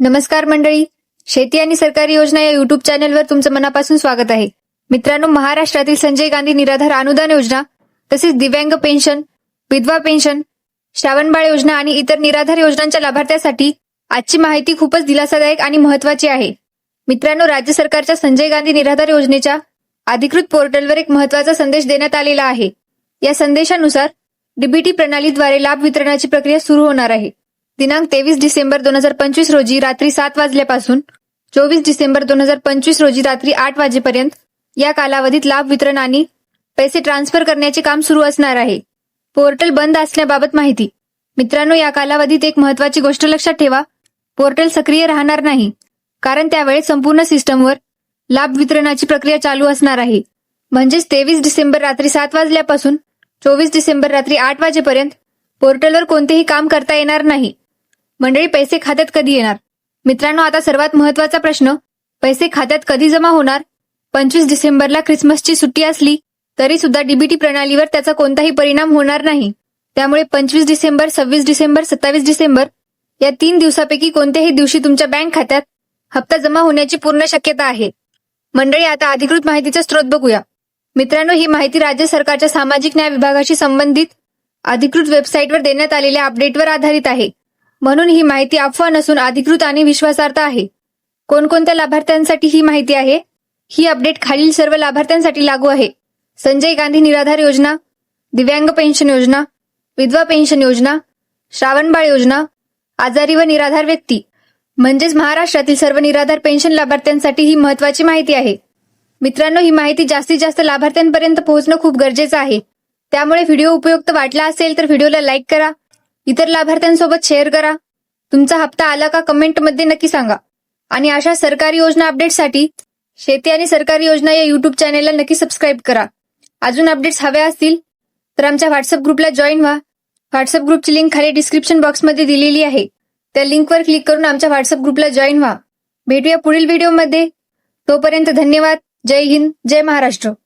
नमस्कार मंडळी. शेती आणि सरकारी योजना या युट्यूब चॅनलवर तुमचं मनापासून स्वागत आहे. मित्रांनो महाराष्ट्रातील संजय गांधी निराधार अनुदान योजना तसेच दिव्यांग पेन्शन विधवा पेन्शन श्रावणबाळ योजना आणि इतर निराधार योजनांच्या लाभार्थ्यासाठी आजची माहिती खूपच दिलासादायक आणि महत्वाची आहे. मित्रांनो राज्य सरकारच्या संजय गांधी निराधार योजनेच्या अधिकृत पोर्टलवर एक महत्त्वाचा संदेश देण्यात आलेला आहे. या संदेशानुसार डीबीटी प्रणालीद्वारे लाभ वितरणाची प्रक्रिया सुरू होणार आहे. दिनांक तेवीस डिसेंबर दोन हजार पंचवीस रोजी रात्री सात वाजल्यापासून चोवीस डिसेंबर दोन हजार पंचवीस रोजी रात्री आठ वाजेपर्यंत या कालावधीत लाभ वितरण आणि पैसे ट्रान्सफर करण्याचे काम सुरू असणार आहे. पोर्टल बंद असण्याबाबत माहिती. मित्रांनो या कालावधीत एक महत्वाची गोष्ट लक्षात ठेवा. पोर्टल सक्रिय राहणार नाही कारण त्यावेळेस संपूर्ण सिस्टमवर लाभ वितरणाची प्रक्रिया चालू असणार आहे. म्हणजेच तेवीस डिसेंबर रात्री सात वाजल्यापासून चोवीस डिसेंबर रात्री आठ वाजेपर्यंत पोर्टलवर कोणतेही काम करता येणार नाही. मंडळी पैसे खात्यात कधी येणार? मित्रांनो आता सर्वात महत्त्वाचा प्रश्न पैसे खात्यात कधी जमा होणार? पंचवीस डिसेंबरला ख्रिसमसची सुट्टी असली तरी सुद्धा डीबीटी प्रणालीवर त्याचा कोणताही परिणाम होणार नाही. त्यामुळे पंचवीस डिसेंबर सव्वीस डिसेंबर सत्तावीस डिसेंबर या तीन दिवसापैकी कोणत्याही दिवशी तुमच्या बँक खात्यात हप्ता जमा होण्याची पूर्ण शक्यता आहे. मंडळी आता अधिकृत माहितीचा स्रोत बघूया. मित्रांनो ही माहिती राज्य सरकारच्या सामाजिक न्याय विभागाशी संबंधित अधिकृत वेबसाईटवर देण्यात आलेल्या अपडेटवर आधारित आहे. म्हणून ही माहिती अफवा नसून अधिकृत आणि विश्वासार्ह आहे. कोणकोणत्या लाभार्थ्यांसाठी ही माहिती आहे? ही अपडेट खालील सर्व लाभार्थ्यांसाठी लागू आहे. संजय गांधी निराधार योजना दिव्यांग पेन्शन योजना विधवा पेन्शन योजना श्रावणबाळ योजना आजारी व निराधार व्यक्ती म्हणजेच महाराष्ट्रातील सर्व निराधार पेन्शन लाभार्थ्यांसाठी ही महत्वाची माहिती आहे. मित्रांनो ही माहिती जास्तीत जास्त लाभार्थ्यांपर्यंत पोहोचणं खूप गरजेचं आहे. त्यामुळे व्हिडिओ उपयुक्त वाटला असेल तर व्हिडिओला लाईक करा इतर लाभार्थ्यांसोबत शेअर करा. तुमचा हप्ता आला का कमेंटमध्ये नक्की सांगा. आणि अशा सरकारी योजना अपडेटसाठी शेती आणि सरकारी योजना या युट्यूब चॅनेलला नक्की सबस्क्राईब करा. अजून अपडेट्स हव्या असतील तर आमच्या व्हॉट्सअप ग्रुपला जॉईन व्हा. व्हॉट्सअप ग्रुपची लिंक खाली डिस्क्रिप्शन बॉक्समध्ये दिलेली आहे. त्या लिंकवर क्लिक करून आमच्या व्हॉट्सअप ग्रुपला जॉईन व्हा. भेटूया पुढील व्हिडिओमध्ये तोपर्यंत धन्यवाद. जय हिंद जय महाराष्ट्र.